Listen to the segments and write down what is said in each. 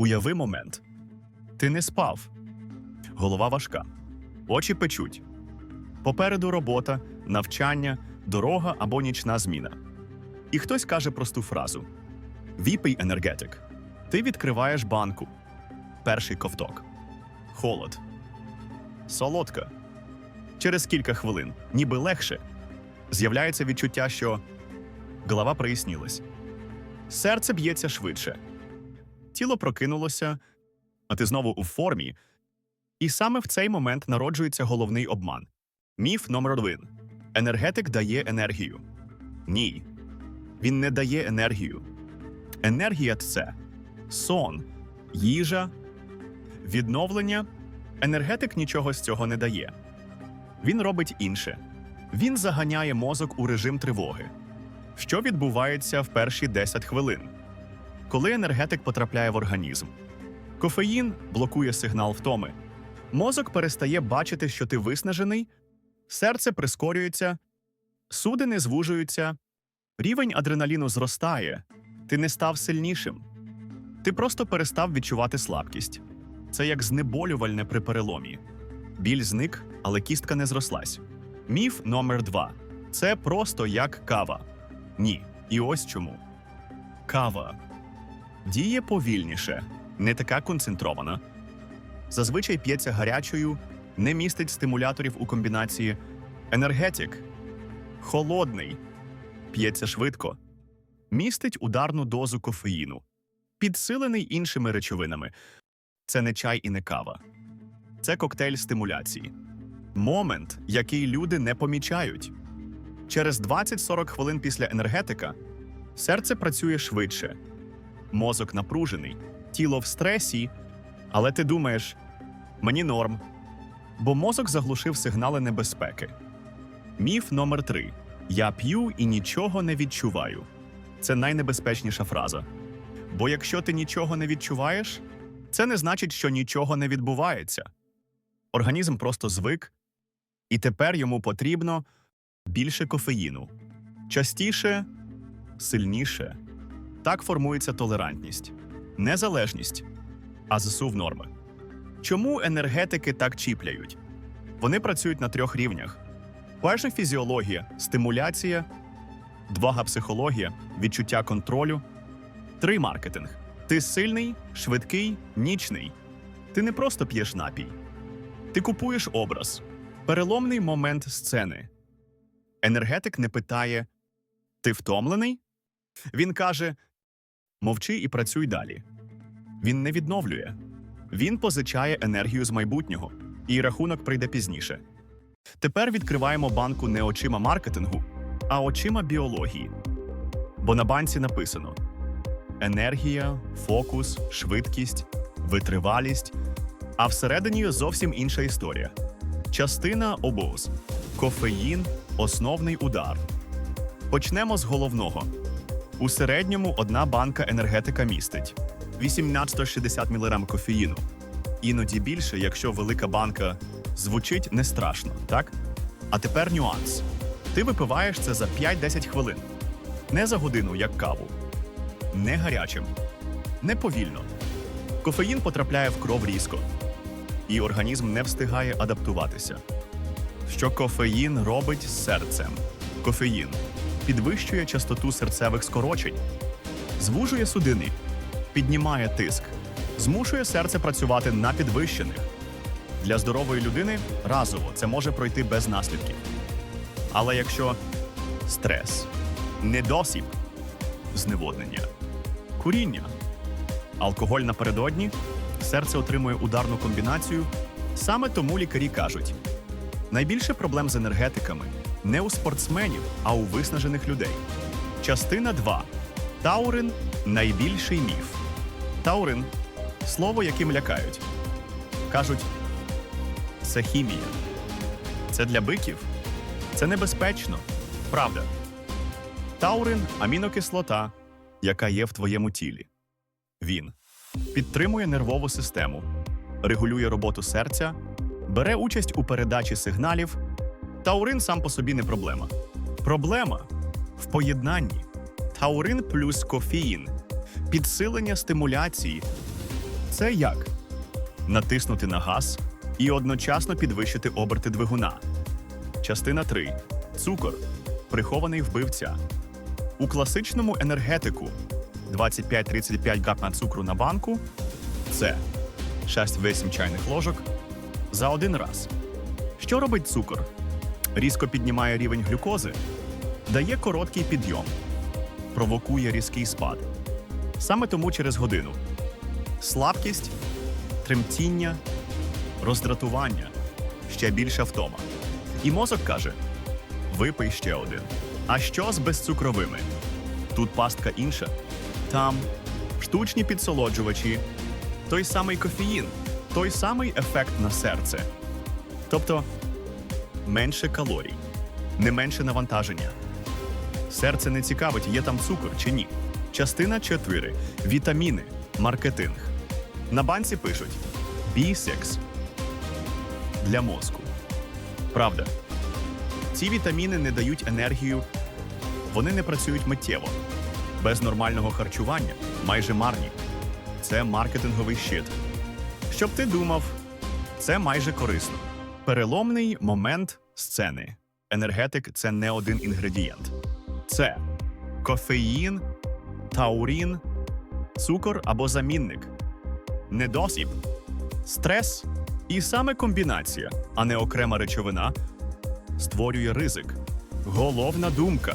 Уяви момент. Ти не спав. Голова важка. Очі печуть. Попереду робота, навчання, дорога або нічна зміна. І хтось каже просту фразу: Віпий енергетик. Ти відкриваєш банку. Перший ковток. Холод. Солодка. Через кілька хвилин, ніби легше, з'являється відчуття, що голова прояснілась. Серце б'ється швидше. Тіло прокинулося, а ти знову у формі. І саме в цей момент народжується головний обман. Міф номер один: енергетик дає енергію. Ні. Він не дає енергію. Енергія це сон, їжа, відновлення. Енергетик нічого з цього не дає. Він робить інше. Він заганяє мозок у режим тривоги. Що відбувається в перші 10 хвилин? Коли енергетик потрапляє в організм, кофеїн блокує сигнал втоми. Мозок перестає бачити, що ти виснажений, серце прискорюється, судини звужуються, рівень адреналіну зростає, ти не став сильнішим. Ти просто перестав відчувати слабкість. Це як знеболювальне при переломі. Біль зник, але кістка не зрослась. Міф номер два це просто як кава. Ні. І ось чому. Кава діє повільніше, не така концентрована. Зазвичай п'ється гарячою, не містить стимуляторів у комбінації. Енергетик холодний, п'ється швидко, містить ударну дозу кофеїну, підсилений іншими речовинами. Це не чай і не кава. Це коктейль стимуляції. Момент, який люди не помічають. Через 20-40 хвилин після енергетика серце працює швидше, мозок напружений, тіло в стресі, але ти думаєш, мені норм. Бо мозок заглушив сигнали небезпеки. Міф номер 3 Я п'ю і нічого не відчуваю. Це найнебезпечніша фраза. Бо якщо ти нічого не відчуваєш, це не значить, що нічого не відбувається. Організм просто звик, і тепер йому потрібно більше кофеїну. Частіше, сильніше. Так формується толерантність, не залежність, а засув норми. Чому енергетики так чіпляють? Вони працюють на трьох рівнях: перша фізіологія, стимуляція, двага психологія, відчуття контролю, три маркетинг. Ти сильний, швидкий, нічний. Ти не просто п'єш напій. Ти купуєш образ, переломний момент сцени. Енергетик не питає: Ти втомлений? Він каже: Мовчи і працюй далі. Він не відновлює. Він позичає енергію з майбутнього, і рахунок прийде пізніше. Тепер відкриваємо банку не очима маркетингу, а очима біології. Бо на банці написано: енергія, фокус, швидкість, витривалість. А всередині зовсім інша історія. Частина обоз, кофеїн, основний удар. Почнемо з головного. У середньому одна банка енергетика містить 1860 мг кофеїну. Іноді більше, якщо велика банка звучить не страшно, так? А тепер нюанс: ти випиваєш це за 5-10 хвилин, не за годину, як каву, не гарячим, не повільно. Кофеїн потрапляє в кров різко, і організм не встигає адаптуватися. Що кофеїн робить з серцем? Кофеїн підвищує частоту серцевих скорочень, звужує судини, піднімає тиск, змушує серце працювати на підвищених. Для здорової людини разово це може пройти без наслідків. Але якщо стрес, недосіб, зневоднення, куріння, алкоголь напередодні, серце отримує ударну комбінацію. Саме тому лікарі кажуть: найбільше проблем з енергетиками не у спортсменів, а у виснажених людей. Частина 2. Таурин найбільший міф. Таурин слово, яким лякають. Кажуть, це хімія. Це для биків. Це небезпечно. Правда. Таурин амінокислота, яка є в твоєму тілі. Він підтримує нервову систему, регулює роботу серця, бере участь у передачі сигналів. Таурин сам по собі не проблема. Проблема в поєднанні. Таурин плюс кофеїн, підсилення стимуляції, Це як? Натиснути на газ і одночасно підвищити оберти двигуна. Частина 3. Цукор. Прихований вбивця. У класичному енергетику 25-35 грам цукру на банку це 6-8 чайних ложок за один раз. Що робить цукор? Різко піднімає рівень глюкози, дає короткий підйом, провокує різкий спад. Саме тому через годину слабкість, тремтіння, роздратування, ще більша втома. І мозок каже: випий ще один. А що з безцукровими? Тут пастка інша. Там штучні підсолоджувачі, той самий кофеїн, той самий ефект на серце. Тобто менше калорій, не менше навантаження. Серце не цікавить, є там цукор чи ні. Частина 4. Вітаміни. Маркетинг. На банці пишуть B6 для мозку. Правда. Ці вітаміни не дають енергію, вони не працюють миттєво. Без нормального харчування майже марні. Це маркетинговий щит. Щоб ти думав, це майже корисно. Переломний момент сцени. Енергетик це не один інгредієнт. Це кофеїн, таурін, цукор або замінник, недосіб, стрес і саме комбінація, а не окрема речовина, створює ризик. Головна думка.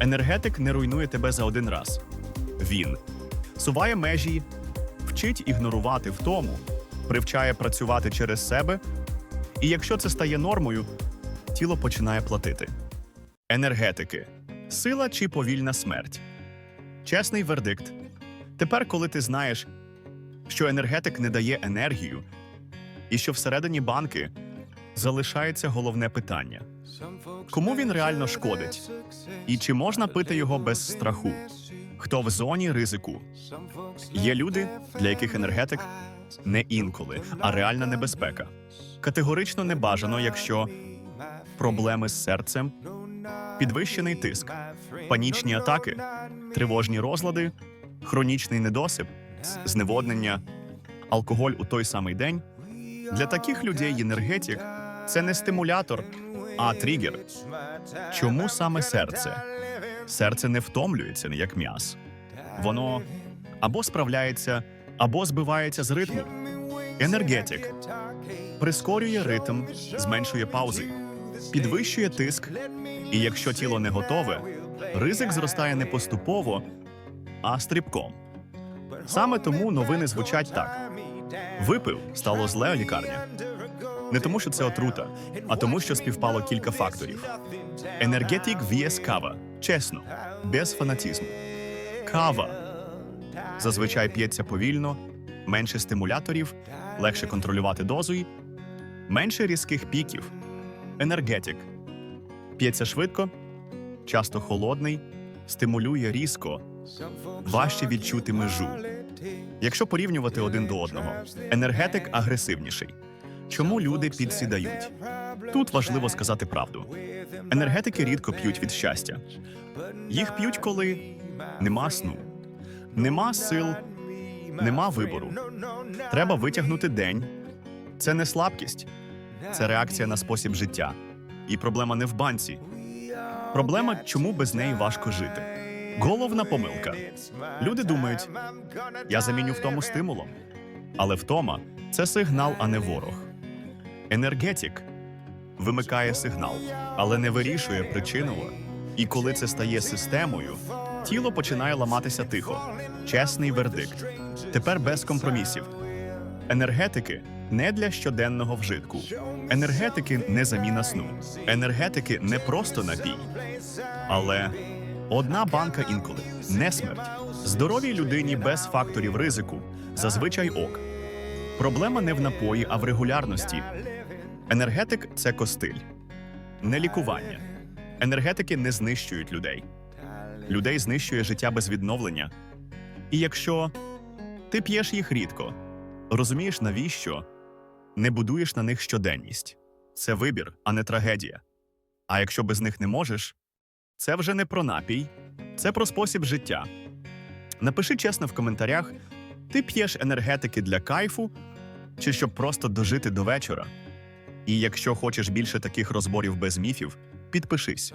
Енергетик не руйнує тебе за один раз. Він суває межі, вчить ігнорувати втому, привчає працювати через себе, і якщо це стає нормою, тіло починає платити. Енергетики сила чи повільна смерть. Чесний вердикт. Тепер, коли ти знаєш, що енергетик не дає енергію, і що всередині банки залишається головне питання: Кому він реально шкодить? і чи можна пити його без страху? Хто в зоні ризику? Є люди, для яких енергетик не інколи, а реальна небезпека. Категорично не бажано, якщо проблеми з серцем, підвищений тиск, панічні атаки, тривожні розлади, хронічний недосип, зневоднення, алкоголь у той самий день. Для таких людей енергетик це не стимулятор, а тригер. Чому саме серце? Серце не втомлюється, як м'яз. Воно або справляється, або збивається з ритму. Енергетик прискорює ритм, зменшує паузи, підвищує тиск, і якщо тіло не готове, ризик зростає не поступово, а стрибком. Саме тому новини звучать так: випив, стало зле лікарня. Не тому, що це отрута, а тому, що співпало кілька факторів. Енергетик vs кава. Чесно, без фанатізму. Кава зазвичай п'ється повільно, менше стимуляторів, легше контролювати дозу, й менше різких піків. Енергетик п'ється швидко, часто холодний, стимулює різко, важче відчути межу. Якщо порівнювати один до одного, енергетик агресивніший. Чому люди підсідають? Тут важливо сказати правду. Енергетики рідко п'ють від щастя. Їх п'ють, коли нема сну, нема сил, нема вибору. Треба витягнути день. Це не слабкість, це реакція на спосіб життя. І проблема не в банці. Проблема, чому без неї важко жити. Головна помилка. Люди думають, я заміню втому стимулом. Але втома це сигнал, а не ворог. Енергетик вимикає сигнал, але не вирішує причину. І коли це стає системою, тіло починає ламатися тихо. Чесний вердикт. Тепер без компромісів. Енергетики не для щоденного вжитку. Енергетики не заміна сну. Енергетики не просто напій. Але одна банка інколи не смерть. Здоровій людині без факторів ризику зазвичай ок. Проблема не в напої, а в регулярності. Енергетик це костиль, не лікування. Енергетики не знищують людей. Людей знищує життя без відновлення. І якщо ти п'єш їх рідко, розумієш, навіщо не будуєш на них щоденність. Це вибір, а не трагедія. А якщо без них не можеш, це вже не про напій, це про спосіб життя. Напиши чесно в коментарях, Ти п'єш енергетики для кайфу чи щоб просто дожити до вечора? І якщо хочеш більше таких розборів без міфів, підпишись.